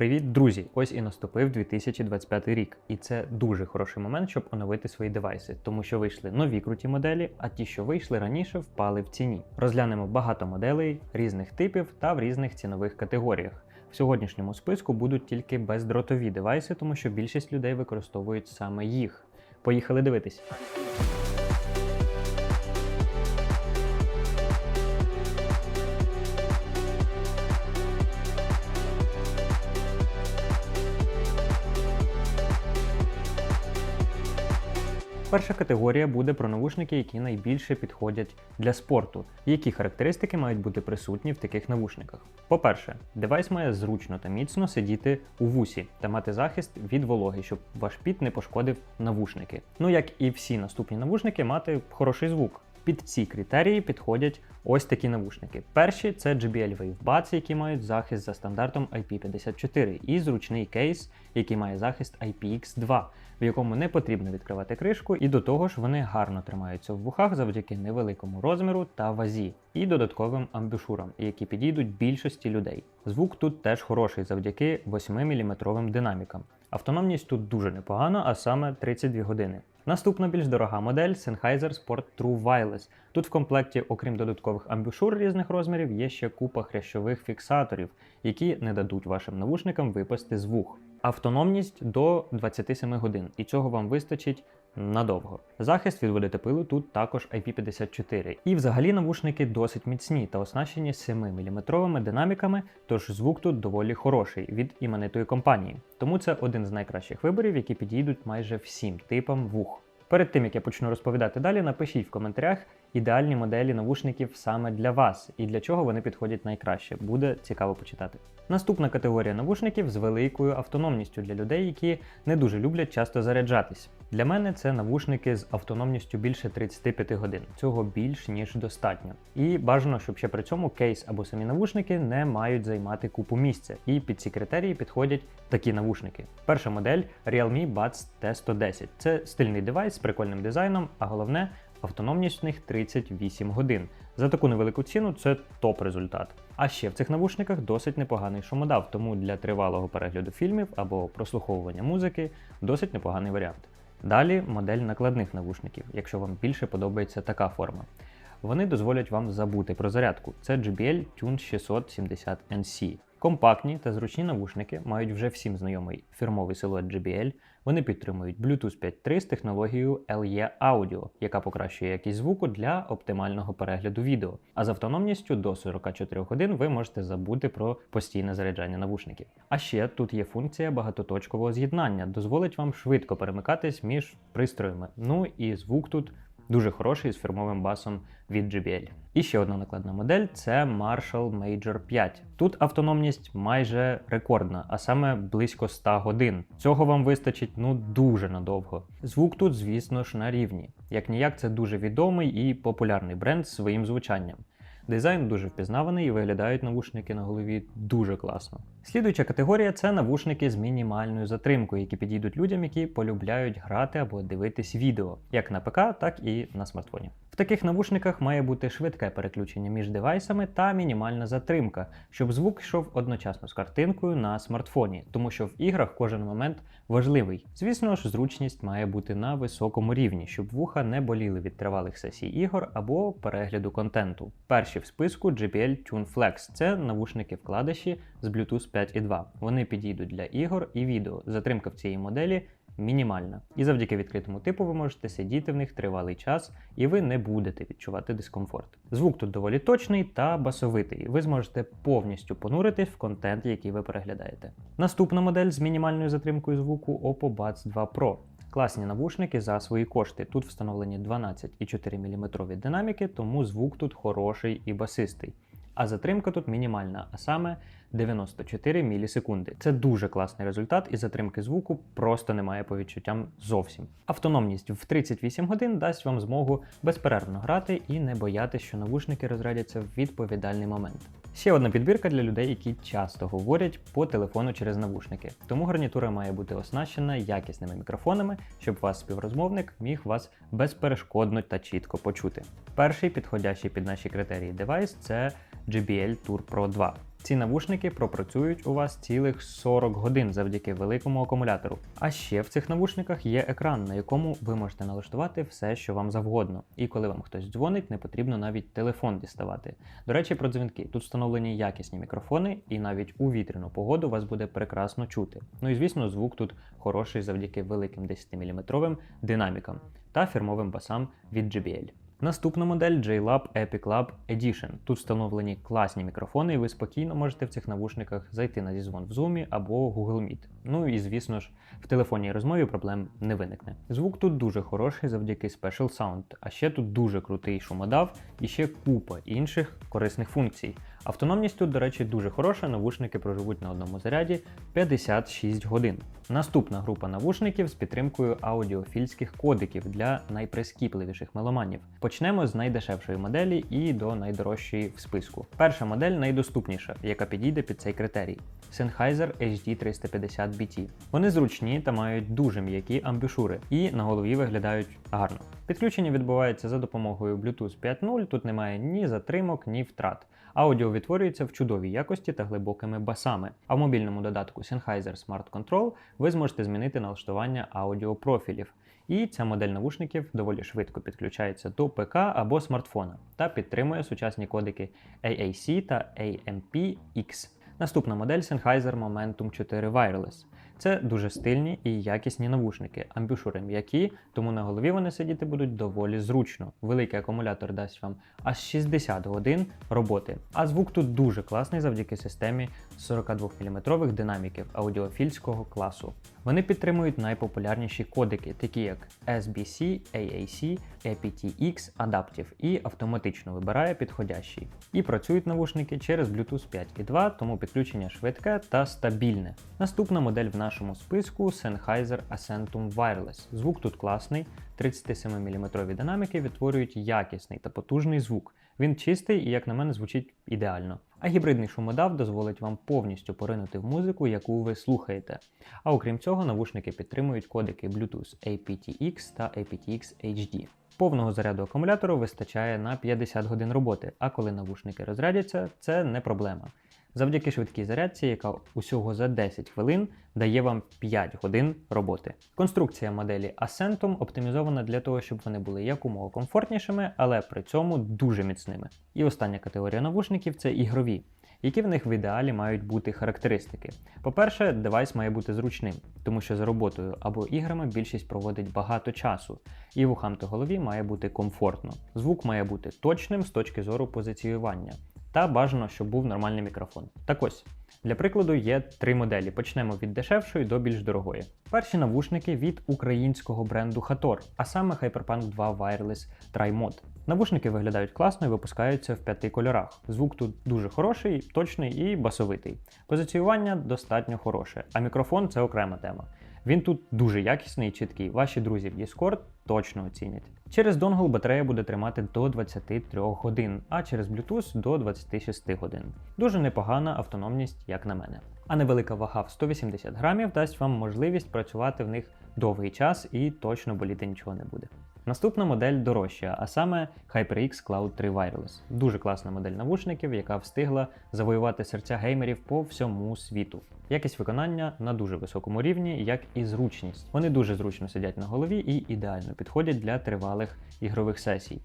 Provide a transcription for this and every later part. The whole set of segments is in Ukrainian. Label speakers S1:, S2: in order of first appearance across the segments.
S1: Привіт, друзі! Ось і наступив 2025 рік, і це дуже хороший момент, щоб оновити свої девайси, тому що вийшли нові круті моделі, а ті, що вийшли раніше, впали в ціні. Розглянемо багато моделей різних типів та в різних цінових категоріях. В сьогоднішньому списку будуть тільки бездротові девайси, тому що більшість людей використовують саме їх. Поїхали дивитись. Перша категорія буде про навушники, які найбільше підходять для спорту. Які характеристики мають бути присутні в таких навушниках? По-перше, девайс має зручно та міцно сидіти у вусі та мати захист від вологи, щоб ваш піт не пошкодив навушники. Ну як і всі наступні навушники, мати хороший звук. Під ці критерії підходять ось такі навушники. Перші це JBL Wave Buds, які мають захист за стандартом IP54, і зручний кейс, який має захист IPX2, в якому не потрібно відкривати кришку, і до того ж вони гарно тримаються в вухах завдяки невеликому розміру та вазі, і додатковим амбушурам, які підійдуть більшості людей. Звук тут теж хороший завдяки 8-мм динамікам. Автономність тут дуже непогана, а саме 32 години. Наступна більш дорога модель Sennheiser Sport True Wireless. Тут в комплекті, окрім додаткових амбушур різних розмірів, є ще купа хрящових фіксаторів, які не дадуть вашим навушникам випасти з вух. Автономність до 27 годин, і цього вам вистачить надовго. Захист від водотепилу тут також IP54. І взагалі навушники досить міцні та оснащені 7-мм динаміками, тож звук тут доволі хороший від іменитої компанії. Тому це один з найкращих виборів, які підійдуть майже всім типам вух. Перед тим як я почну розповідати далі, напишіть в коментарях ідеальні моделі навушників саме для вас і для чого вони підходять найкраще. Буде цікаво почитати. Наступна категорія навушників з великою автономністю для людей, які не дуже люблять часто заряджатись. Для мене це навушники з автономністю більше 35 годин. Цього більш ніж достатньо. І бажано, щоб ще при цьому кейс або самі навушники не мають займати купу місця. І під ці критерії підходять такі навушники. Перша модель Realme Buds T110. Це стильний девайс з прикольним дизайном, а головне автономність в них 38 годин. За таку невелику ціну це топ результат. А ще в цих навушниках досить непоганий шумодав, тому для тривалого перегляду фільмів або прослуховування музики досить непоганий варіант. Далі модель накладних навушників, якщо вам більше подобається така форма. Вони дозволять вам забути про зарядку. Це JBL Tune 670 NC. Компактні та зручні навушники мають вже всім знайомий фірмовий силует JBL. Вони підтримують Bluetooth 5.3 з технологією LE Audio, яка покращує якість звуку для оптимального перегляду відео. А з автономністю до 44 годин ви можете забути про постійне заряджання навушників. А ще тут є функція багатоточкового з'єднання, дозволить вам швидко перемикатись між пристроями. Ну і звук тут дуже хороший з фірмовим басом від JBL. І ще одна накладна модель це Marshall Major 5. Тут автономність майже рекордна, а саме близько 100 годин. Цього вам вистачить ну дуже надовго. Звук тут, звісно ж, на рівні. Як ніяк, це дуже відомий і популярний бренд з своїм звучанням. Дизайн дуже впізнаваний і виглядають навушники на голові дуже класно. Слідуюча категорія це навушники з мінімальною затримкою, які підійдуть людям, які полюбляють грати або дивитись відео, як на ПК, так і на смартфоні. В таких навушниках має бути швидке переключення між девайсами та мінімальна затримка, щоб звук йшов одночасно з картинкою на смартфоні, тому що в іграх кожен момент важливий. Звісно ж, зручність має бути на високому рівні, щоб вуха не боліли від тривалих сесій ігор або перегляду контенту. Перші в списку JBL Tune Flex це навушники вкладиші з Bluetooth 5.2. Вони підійдуть для ігор і відео. Затримка в цій моделі мінімальна. І завдяки відкритому типу ви можете сидіти в них тривалий час, і ви не будете відчувати дискомфорт. Звук тут доволі точний та басовитий. Ви зможете повністю понуритись в контент, який ви переглядаєте. Наступна модель з мінімальною затримкою звуку Oppo Buds 2 Pro. Класні навушники за свої кошти. Тут встановлені 12,4 мм динаміки, тому звук тут хороший і басистий. А затримка тут мінімальна, а саме 94 мілісекунди. Це дуже класний результат, і затримки звуку просто немає по відчуттям зовсім. Автономність в 38 годин дасть вам змогу безперервно грати і не боятися, що навушники розрядяться в відповідальний момент. Ще одна підбірка для людей, які часто говорять по телефону через навушники. Тому гарнітура має бути оснащена якісними мікрофонами, щоб ваш співрозмовник міг вас безперешкодно та чітко почути. Перший підходящий під наші критерії девайс це JBL Tour Pro 2. Ці навушники пропрацюють у вас цілих 40 годин завдяки великому акумулятору. А ще в цих навушниках є екран, на якому ви можете налаштувати все, що вам завгодно. І коли вам хтось дзвонить, не потрібно навіть телефон діставати. До речі, про дзвінки. Тут встановлені якісні мікрофони, і навіть у вітряну погоду вас буде прекрасно чути. Ну і звісно, звук тут хороший завдяки великим 10-мм динамікам та фірмовим басам від JBL. Наступна модель JLab Epic Lab Edition. Тут встановлені класні мікрофони, і ви спокійно можете в цих навушниках зайти на зізвон в Zoom або Google Meet. Ну і звісно ж, в телефонній розмові проблем не виникне. Звук тут дуже хороший завдяки Special Sound, а ще тут дуже крутий шумодав і ще купа інших корисних функцій. Автономність тут, до речі, дуже хороша. Навушники проживуть на одному заряді 56 годин. Наступна група навушників з підтримкою аудіофільських кодиків для найприскіпливіших меломанів. Почнемо з найдешевшої моделі і до найдорожчої в списку. Перша модель найдоступніша, яка підійде під цей критерій. Sennheiser HD 350 BT. Вони зручні та мають дуже м'які амбушури і на голові виглядають гарно. Підключення відбувається за допомогою Bluetooth 5.0, тут немає ні затримок, ні втрат. Аудіо відтворюється в чудовій якості та глибокими басами. А в мобільному додатку Sennheiser Smart Control ви зможете змінити налаштування аудіопрофілів. І ця модель навушників доволі швидко підключається до ПК або смартфона та підтримує сучасні кодики AAC та AMP-X. Наступна модель Sennheiser Momentum 4 Wireless. Це дуже стильні і якісні навушники, амбюшури м'які, тому на голові вони сидіти будуть доволі зручно. Великий акумулятор дасть вам аж 60 годин роботи. А звук тут дуже класний завдяки системі 42-мм динаміків аудіофільського класу. Вони підтримують найпопулярніші кодики, такі як SBC, AAC, aptX, Adaptive, і автоматично вибирає підходящий. І працюють навушники через Bluetooth 5.2, тому підключення швидке та стабільне. Наступна модель в нашому списку Sennheiser Accentum Wireless. Звук тут класний, 37-мм динаміки відтворюють якісний та потужний звук. Він чистий і, як на мене, звучить ідеально. А гібридний шумодав дозволить вам повністю поринути в музику, яку ви слухаєте. А окрім цього, навушники підтримують кодики Bluetooth aptX та aptX HD. Повного заряду акумулятору вистачає на 50 годин роботи, а коли навушники розрядяться, це не проблема. Завдяки швидкій зарядці, яка усього за 10 хвилин дає вам 5 годин роботи. Конструкція моделі Ascentum оптимізована для того, щоб вони були якомога комфортнішими, але при цьому дуже міцними. І остання категорія навушників це ігрові. Які в них в ідеалі мають бути характеристики? По-перше, девайс має бути зручним, тому що за роботою або іграми більшість проводить багато часу, і вухам та голові має бути комфортно. Звук має бути точним з точки зору позиціювання. Та бажано, щоб був нормальний мікрофон. Так ось, для прикладу, є три моделі. Почнемо від дешевшої до більш дорогої. Перші навушники від українського бренду Hator, а саме Hyperpunk 2 Wireless Tri-Mod. Навушники виглядають класно і випускаються в п'яти кольорах. Звук тут дуже хороший, точний і басовитий. Позиціювання достатньо хороше, а мікрофон це окрема тема. Він тут дуже якісний і чіткий. Ваші друзі в Discord точно оцінять. Через донгл батарея буде тримати до 23 годин, а через Bluetooth до 26 годин. Дуже непогана автономність, як на мене. А невелика вага в 180 грамів дасть вам можливість працювати в них довгий час і точно боліти нічого не буде. Наступна модель дорожча, а саме HyperX Cloud 3 Wireless. Дуже класна модель навушників, яка встигла завоювати серця геймерів по всьому світу. Якість виконання на дуже високому рівні, як і зручність. Вони дуже зручно сидять на голові і ідеально підходять для тривалих ігрових сесій.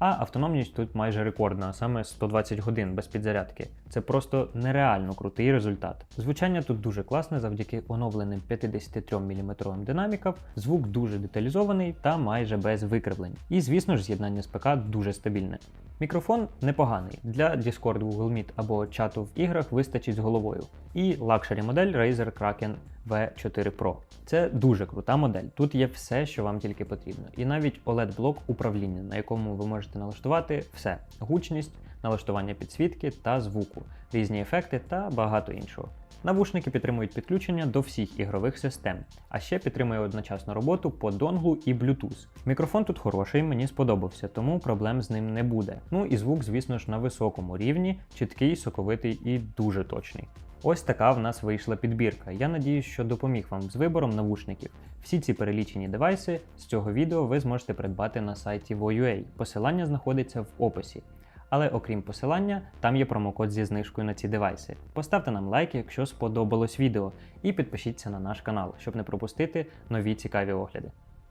S1: А автономність тут майже рекордна, саме 120 годин без підзарядки. Це просто нереально крутий результат. Звучання тут дуже класне завдяки оновленим 53-мм динамікам, звук дуже деталізований та майже без викривлень. І звісно ж, з'єднання з ПК дуже стабільне. Мікрофон непоганий. Для Discord, Google Meet або чату в іграх вистачить з головою. І лакшері модель Razer Kraken V4 Pro. Це дуже крута модель. Тут є все, що вам тільки потрібно. І навіть OLED-блок управління, на якому ви можете налаштувати все: гучність, налаштування підсвітки та звуку, різні ефекти та багато іншого. Навушники підтримують підключення до всіх ігрових систем, а ще підтримує одночасну роботу по донглу і Bluetooth. Мікрофон тут хороший, мені сподобався, тому проблем з ним не буде. Ну і звук, звісно ж, на високому рівні, чіткий, соковитий і дуже точний. Ось така в нас вийшла підбірка. Я надію, що допоміг вам з вибором навушників. Всі ці перелічені девайси з цього відео ви зможете придбати на сайті Voyua. Посилання знаходиться в описі. але окрім посилання, там є промокод зі знижкою на ці девайси. Поставте нам лайк, якщо сподобалось відео, і підпишіться на наш канал, щоб не пропустити нові цікаві огляди.